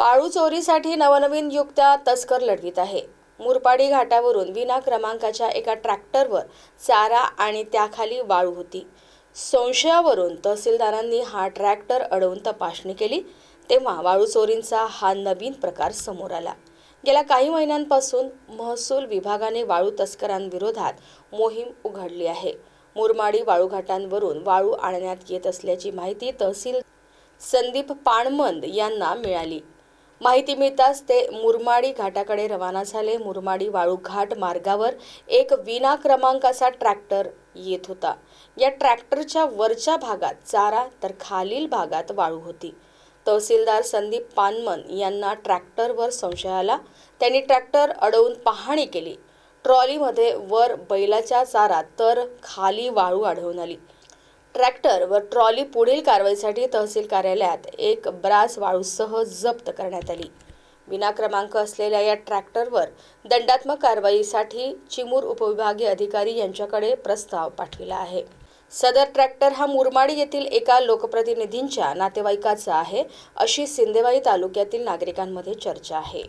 वाळू चोरीसाठी नवनवीन युक्त्या तस्कर लढवीत आहे. मुरपाडी घाटावरून विना क्रमांकाच्या एका ट्रॅक्टरवर चारा आणि त्याखाली वाळू होती. संशयावरून तहसीलदारांनी हा ट्रॅक्टर अडवून तपासणी केली तेव्हा वाळू चोरींचा हा नवीन प्रकार समोर आला. गेल्या काही महिन्यांपासून महसूल विभागाने वाळू तस्करांविरोधात मोहीम उघडली आहे. मुरमाडी वाळूघाटांवरून वाळू आणण्यात येत असल्याची माहिती तहसील संदीप पाणमंद यांना मिळाली. माहिती मिळताच ते मुरमाडी घाटाकडे रवाना झाले. मुरमाडी वाळूघाट मार्गावर एक विना क्रमांकाचा ट्रॅक्टर येत होता. या ट्रॅक्टरच्या वरच्या भागात चारा तर खालील भागात वाळू होती. तहसीलदार संदीप पानमन यांना ट्रॅक्टरवर संशय आला. त्यांनी ट्रॅक्टर अडवून पाहणी केली. ट्रॉलीमध्ये वर बैलाच्या चारा तर खाली वाळू आढळून आली. ट्रॅक्टर व ट्रॉली पुढील कारवाईसाठी तहसील कार्यालयात एक ब्रास वाळूसह जप्त करण्यात आली. विना क्रमांक असलेल्या या ट्रॅक्टरवर दंडात्मक कारवाईसाठी चिमूर उपविभागीय अधिकारी यांच्याकडे प्रस्ताव पाठविला आहे. सदर ट्रॅक्टर हा मुरमाडी येथील एका लोकप्रतिनिधींच्या नातेवाईकाचा आहे अशी सिंदेवाई तालुक्यातील नागरिकांमध्ये चर्चा आहे.